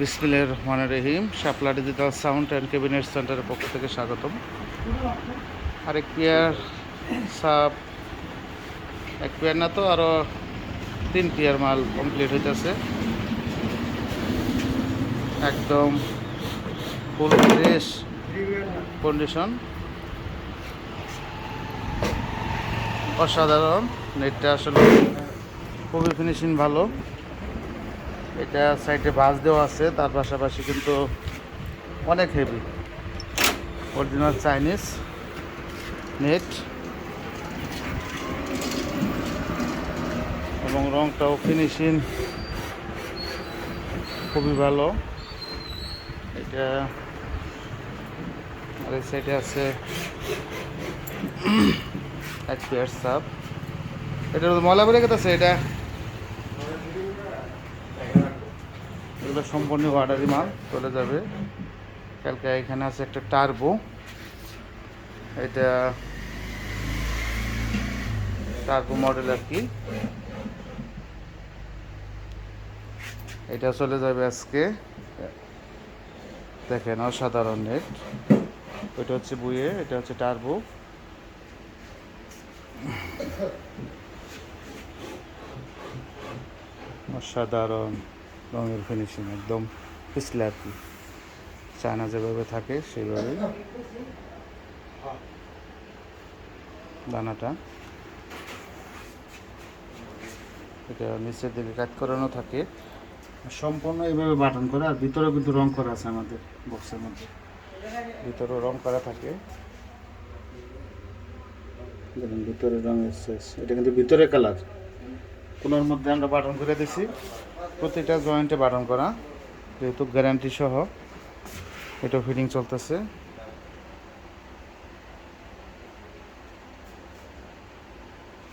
বিসমিল্লাহ রহমান রহিম। Shapla digital sound and cabinet সেন্টারের পক্ষ থেকে স্বাগতম। আরেক পেয়ার সাপ, এক পেয়ার না তো আরও তিন পেয়ার মাল কমপ্লিট হইতেছে। একদম ফুল ফ্রেশ কন্ডিশন। অসাধারণ, নেটটা আসলে খুবই ফিনিশিং ভালো। এটা সাইডে বাস দেওয়া আছে, তার পাশাপাশি কিন্তু অনেক হেভি অরিজিনাল চাইনিজ নেট এবং রংটাও ফিনিশিং খুবই ভালো। এটা আর এই সাইডে আছে এক পেয়ার সাপ। এটা ময়লা বেড়ে গেছে, এটা এগুলো সম্পূর্ণ অর্ডারি মাল চলে যাবে। কালকে এখানে আছে একটা টার্বো। এটা টার্বো মডেল আর কি। এটা চলে যাবে আজকে। দেখেন, অসাধারণ নেট। ওইটা হচ্ছে বুয়ে, এটা হচ্ছে টার্বো। অসাধারণ। রঙের ফিনিশিং একদম পিছলে আর কি চায়না যেভাবে থাকে সেইভাবে দানাটা। এটা নিচের দিকে কাজ করানো থাকে। সম্পূর্ণ এইভাবে বাটন করা আর ভিতরেও কিন্তু রং করা আছে আমাদের বক্সের মধ্যে। ভিতরেও রং করা থাকে। ভিতরে রং এসছে এটা কিন্তু ভিতরে কালার কোনোর মধ্যে আমরা বাটন করে দিছি। প্রতিটা জয়েন্টে বাটন করা, যেহেতু গ্যারান্টি সহ এটা ফিটিং চলতেছে।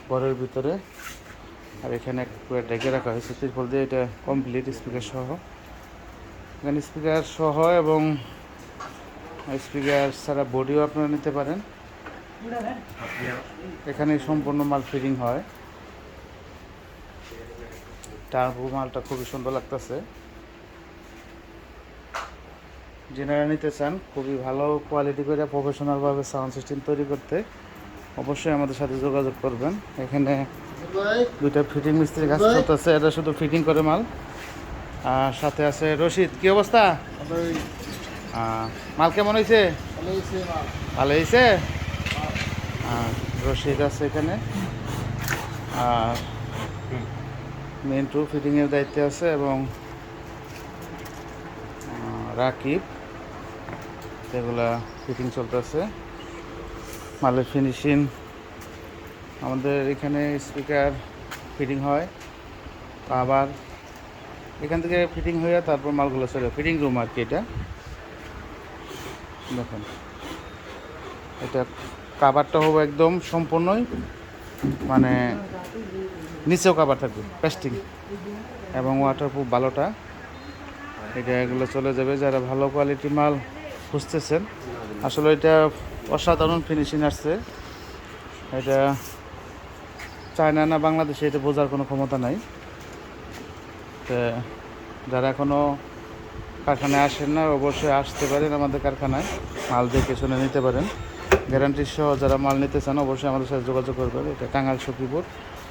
ঘরের ভিতরে, আর এখানে ডেকে রাখা হয়েছে, তিরপল দিয়ে এটা কমপ্লিট স্পিকার সহ। এখানে স্পিকার সহ এবং স্পিকার ছাড়া বডিও আপনারা নিতে পারেন। এখানে সম্পূর্ণ মাল ফিটিং হয়। টার্বো মালটা খুবই সুন্দর লাগতেছে। যেনারা নিতে চান, খুবই ভালো কোয়ালিটি করে প্রফেশনালভাবে সাউন্ড সিস্টেম তৈরি করতে, অবশ্যই আমাদের সাথে যোগাযোগ করবেন। এখানে দুইটা ফিটিং মিস্ত্রি কাজ করতেছে এটা শুধু ফিটিং করে মাল। আর সাথে আছে রশিদ, কি অবস্থা? মাল কেমন হয়েছে? ভালো হয়েছে? রশিদ আছে এখানে। আর মেন টু ফিটিংয়ের দায়িত্বে আছে এবং রাকিব এগুলা ফিটিং চলতেছে। মালের ফিনিশিং আমাদের এখানে স্পিকার ফিটিং হয় আবার এখান থেকে ফিটিং হয়ে তারপর মালগুলো চলে ফিটিং রুম আর কি এটা। দেখুন। এটা কাভারটা হবে একদম সম্পূর্ণই। মানে নিচেও কাবার থাকবে পেস্টিং এবং ওয়াটারপ্রুফ ভালোটা এটা এগুলো চলে যাবে, যারা ভালো কোয়ালিটি মাল খুঁজতেছেন। আসলে এটা অসাধারণ ফিনিশিং আসছে। এটা চায়না না বাংলাদেশে এটা বোঝার কোনো ক্ষমতা নাই। তো যারা এখনও কারখানায় আসেন না, অবশ্যই আসতে পারেন আমাদের কারখানায়। মাল দেখে শুনে নিতে পারেন। গ্যারান্টি সহ যারা মাল নিতে চান, অবশ্যই আমাদের সাথে যোগাযোগ করবেন। এটা টাঙ্গাল সখীপুর।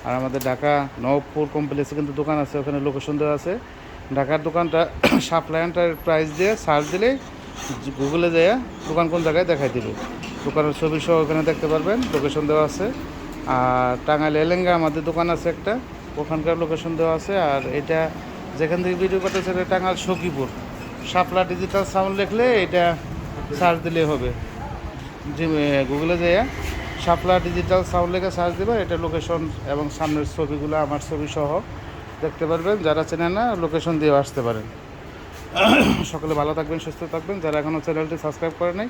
আর আমাদের ঢাকা নবপুর কমপ্লেক্সে কিন্তু দোকান আছে, ওখানে লোকেশন দেওয়া আছে। ঢাকার দোকানটা সাপ্লায়ানটার প্রাইস দিয়ে সার্চ দিলে গুগলে যেয়ে দোকান কোন জায়গায় দেখাই দিবে। দোকানের ছবি সহ ওখানে দেখতে পারবেন লোকেশন দেওয়া আছে। আর টাঙ্গাইল এলেঙ্গা আমাদের দোকান আছে একটা, ওখানকার লোকেশন দেওয়া আছে। আর এটা যেখান থেকে ভিডিও করতেছে এটা টাঙ্গাইল সখীপুর। শাপলা ডিজিটাল সাউন্ড লিখলে এটা সার্চ দিলে হবে। গুগলে যেয়ে শাপলা ডিজিটাল সাউন্ড লেগে সার্চ দেবে, এটা লোকেশন এবং সামনের ছবিগুলো, আমার ছবি সহ দেখতে পারবেন। যারা চেনে না লোকেশন দিয়ে আসতে পারেন। সকলে ভালো থাকবেন, সুস্থ থাকবেন। যারা এখনও চ্যানেলটি সাবস্ক্রাইব করে নাই,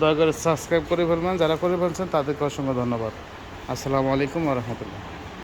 দয়া করে সাবস্ক্রাইব করে ফেলবেন। যারা করে ফেলছেন, তাদেরকে অসংখ্য ধন্যবাদ। আসসালামু আলাইকুম রহমতুল্লাহ।